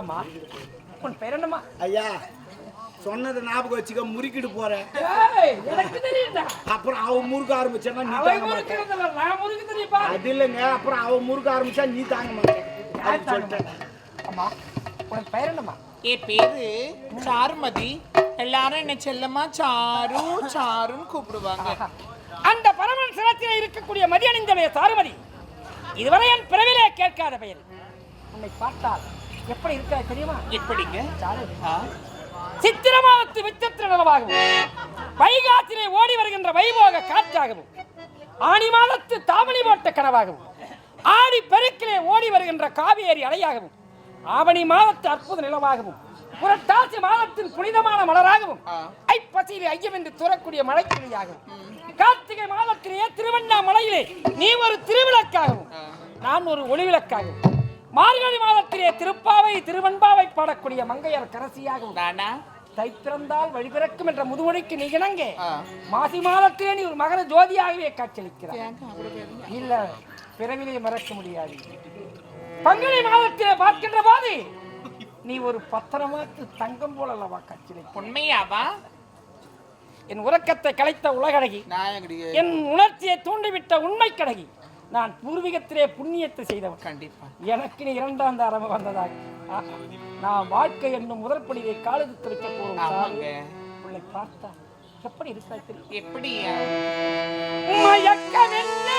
அம்மா உன் பேர் என்னம்மா? ஐயா சொன்னதை ஞாபகம் வச்சுக்க முறுக்கிட்டு போறேன். ஏய், எனக்கு தெரியும்டா. அப்புறம் அவன் முறுக்க ஆரம்பிச்சானா நீ அவன் தாங்க மாட்டேன். அது இல்லைங்க அப்புறம் அவன் முறுக்க ஆரம்பிச்சா நீ தாங்க மாட்டேன். சொல்லிட்டேன். அம்மா உன் பேர் என்னம்மா? என் பேரு சாருமதி. எல்லாரும் என்ன செல்லமா சாரு சாருன்னு கூப்பிடுவாங்க. அந்த பரமன் சிரத்திலே இருக்கக்கூடிய மதியணிந்தடைய சாருமதி. இதுவரை என் பிறவிலே கேட்காத பெயர். உன்னை பார்த்தால் எப்படி இருக்கிறாய் தெரியுமா எப்படிங்க சாரு ஆ? சித்திர மாதத்து வித்தித்திர நிலவாகவும் வைகாத்திலே ஓடி வருகின்ற வைபோக காற்றாகவும் ஆணி மாதத்து தாமணி போட்ட கனவாகவும் ஆடி பெருக்கிலே ஓடி வருகின்ற காவேரி அலையாகவும் ஆவணி மாதத்து அற்புத நிலவாகவும் புரட்டாசி மாதத்தின் புனிதமான மலராகவும். ஐப்பசியிலே ஐயமென்று துறக்கூடிய மழைத்துளியாகவும் கார்த்திகை மாதத்திலேயே திருவண்ணாமலையிலே நீ ஒரு திருவிளக்காகவும் நான் ஒரு ஒளிவிளக்காகவும் மார்கழி மாதத்திலே திருப்பாவை திருவன்பாவை பாடக்கூடிய மங்கையர் கரசியாகவும் நானா? தை பிறந்தால் வழி பிறக்கும் என்ற முதுமொழிக்கு நீ இணங்க. மாசி மாதத்திலே நீ ஒரு மகர ஜோதியாகவே பேசுறீங்க? இல்ல பிறவிலே மறக்க முடியாது. பங்குனி மாதத்திலே பார்க்கின்ற போது நீ ஒரு பத்திரமாத்து தங்கம் போல அல்லவா காட்சியளிக்க உண்மையாவா? என் உறக்கத்தை கலைத்த உலகழகி என் உணர்ச்சியை தூண்டிவிட்ட உண்மை கடகி நான் பூர்வீகத்திலே புண்ணியத்தை செய்தவன். கண்டிப்பா. எனக்கு இரண்டாம் தாரம் வந்ததாக ஆஹா. நான் வாழ்க்கை என்னும் முதற்படியை காலத்து வைக்க போறோம் உன்னை பார்த்தா எப்படி இருக்கா எப்படி மயக்கமென்ன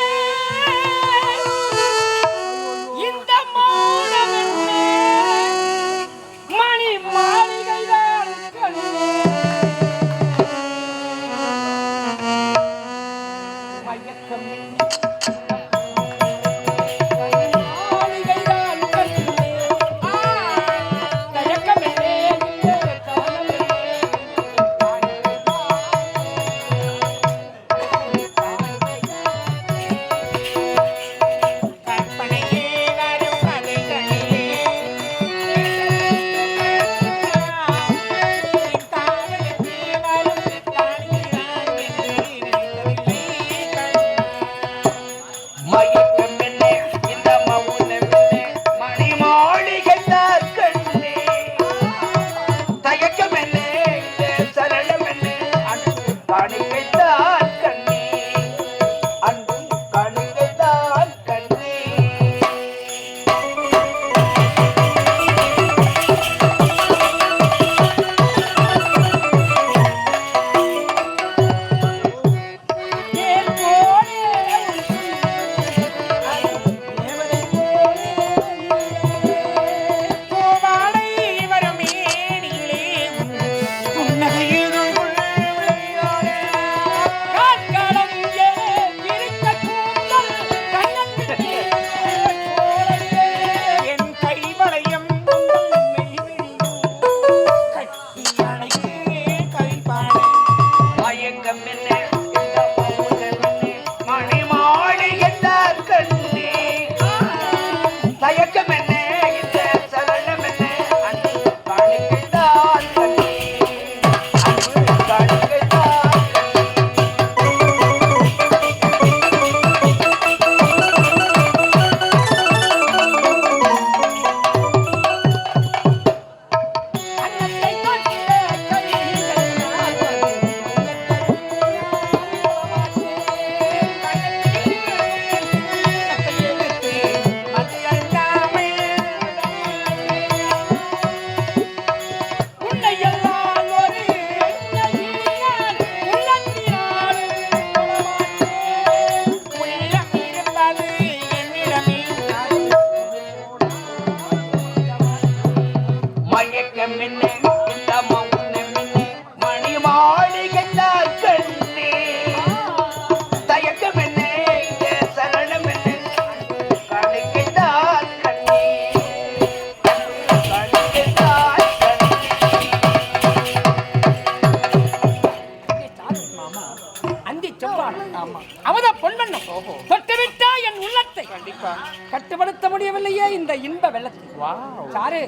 இந்த இன்ப வெள்ளத்தை வாவ். சாரு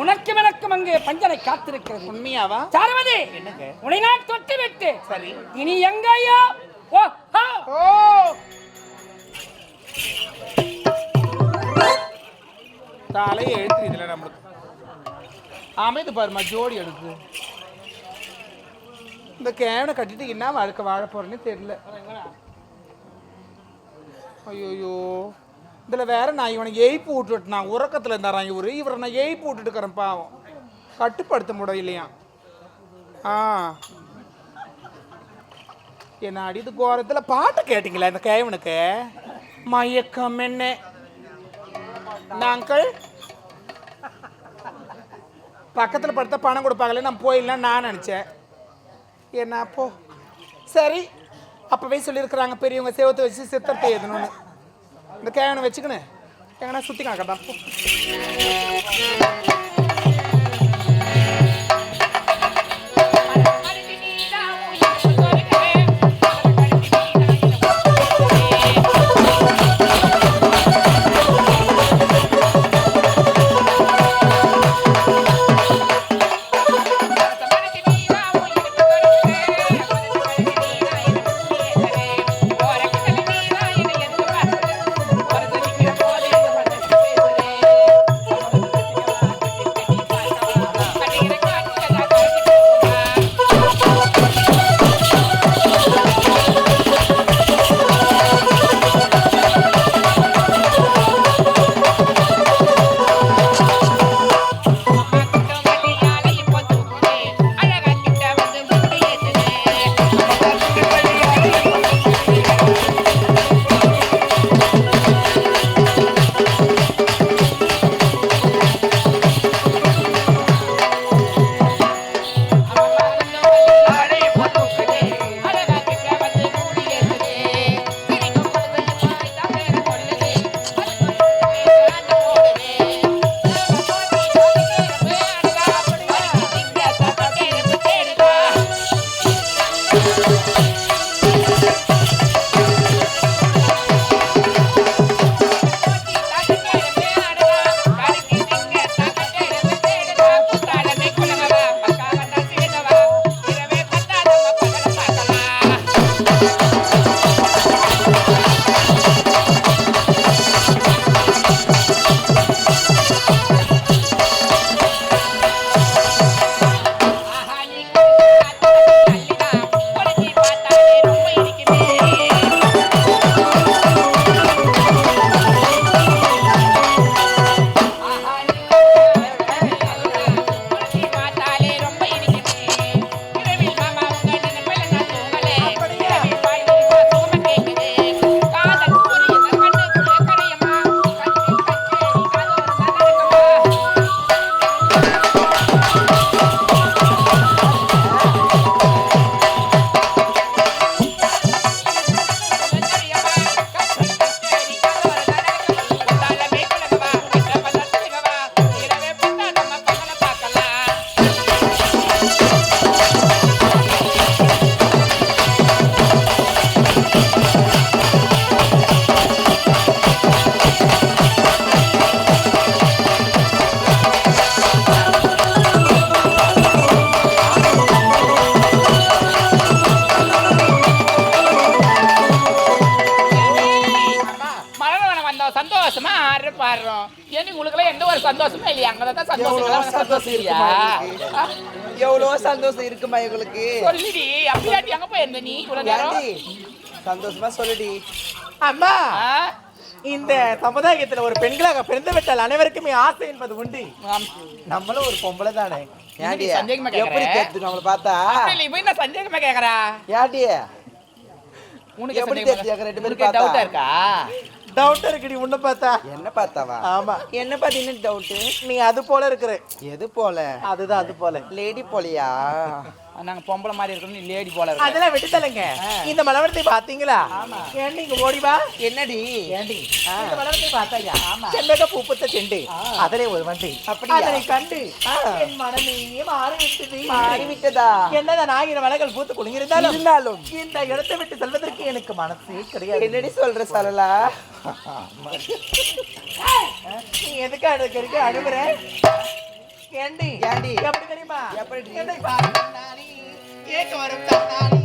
உனக்கு விளக்கும் அங்கே பஞ்சனை காத்திருக்கிறது. உண்மையாவா? சாருமதி உன்னை நான் தொட்டு விட்டு சரி. இனி எங்கேயோ? ஓ ஓ. தாலை எழுத்து இதுல நம்மளுக்கு. அமைது பாருமா ஜோடி எடுக்கு இந்த கேவனை கட்டிட்டு என்ன வாழ்க்கை வாழ போறேன்னு தெரியல. ஐயோயோ இதில் வேற நான் இவனை எய்ப்பு விட்டுட்டு நான் உறக்கத்தில் இருந்தாரான் இவரு. இவரை நான் எய்ப்பு விட்டுட்டு இருக்கிறேன் பாவம். கட்டுப்படுத்த முடியலையா ஆ. என்ன அடிது கோரத்தில் பாட்டு கேட்டிங்களா இந்த கேவனுக்கு? மயக்கம் என்ன? நாங்கள் பக்கத்தில் படுத்த பணம் கொடுப்பாங்களே நான் போயிடலாம் நான் நினச்சேன். என்ன அப்போ? சரி அப்போவே சொல்லியிருக்கிறாங்க பெரியவங்க சேவத்தை வச்சு சித்தத்தை எழுதணும்னு. இந்த கேனை வச்சுக்கணு எங்கன்னா சுற்றி காக்கட்டான் பாடுறோம். ஏன்னு உங்களுக்கு எந்த ஒரு சந்தோஷமும் இல்லையா? அங்கதான் சந்தோஷம் சந்தோஷம் இல்லையா? எவ்வளோ சந்தோஷம் இருக்குமா எங்களுக்கு சொல்லுடி. அப்படியாட்டி எங்க போயிருந்த நீ? இவ்வளவு நேரம்? சந்தோஷமா சொல்லுடி. அம்மா? இந்த சமுதாயத்தில் ஒரு பெண்களாக பிறந்து விட்டால் அனைவருக்குமே ஆசை என்பது உண்டு. நம்மளும் ஒரு பொம்பளை தானே. ஏண்டி சந்தேகமா கேக்குற? எப்படி நம்மளை பார்த்தா? இப்ப என்ன சந்தேகமா கேக்குறா? ஏண்டி? உனக்கு எப்படி தெரிஞ்சு கேக்குற? ரெண்டு பார்த்தா? டவுட்டா இருக்கா? டவுட் இருக்குடி உன்னை பார்த்தா. என்ன பார்த்தாவா? ஆமா. என்ன பார்த்தீங்கன்னு டவுட்டு நீ அது போல இருக்கிற. எது போல? அதுதான் அது போல. லேடி போலியா? நாங்க பொம்பளை மாதிரி இருக்கணும் லேடி போல அதெல்லாம் விட்டு இந்த மலவரத்தை பாத்தீங்களா ஏண்டி இங்க ஓடி வா? என்னடி? ஏண்டி? இந்த மலவரத்தை பார்த்தாயா? செண்பக பூப்புத்த செண்டு அதிலே ஒரு வண்டி. அப்படியா? அதனை கண்டு என் மனமே மாறி விட்டது மாறி விட்டதா என்னதான் ஆயிரம் மலர்கள் பூத்து குலுங்கியிருந்தாலும் இருந்தாலும். இந்த இடத்தை விட்டு செல்வதற்கு எனக்கு மனசே கிடையாது. என்னடி சொல்ற சரளா? நீ எதுக்கு அழுகிறீங்க அழுகுற? ஏண்டி? ஏண்டி? எப்படி தெரியுமா? எப்படி? ஏக்க வரும் தன்னாடி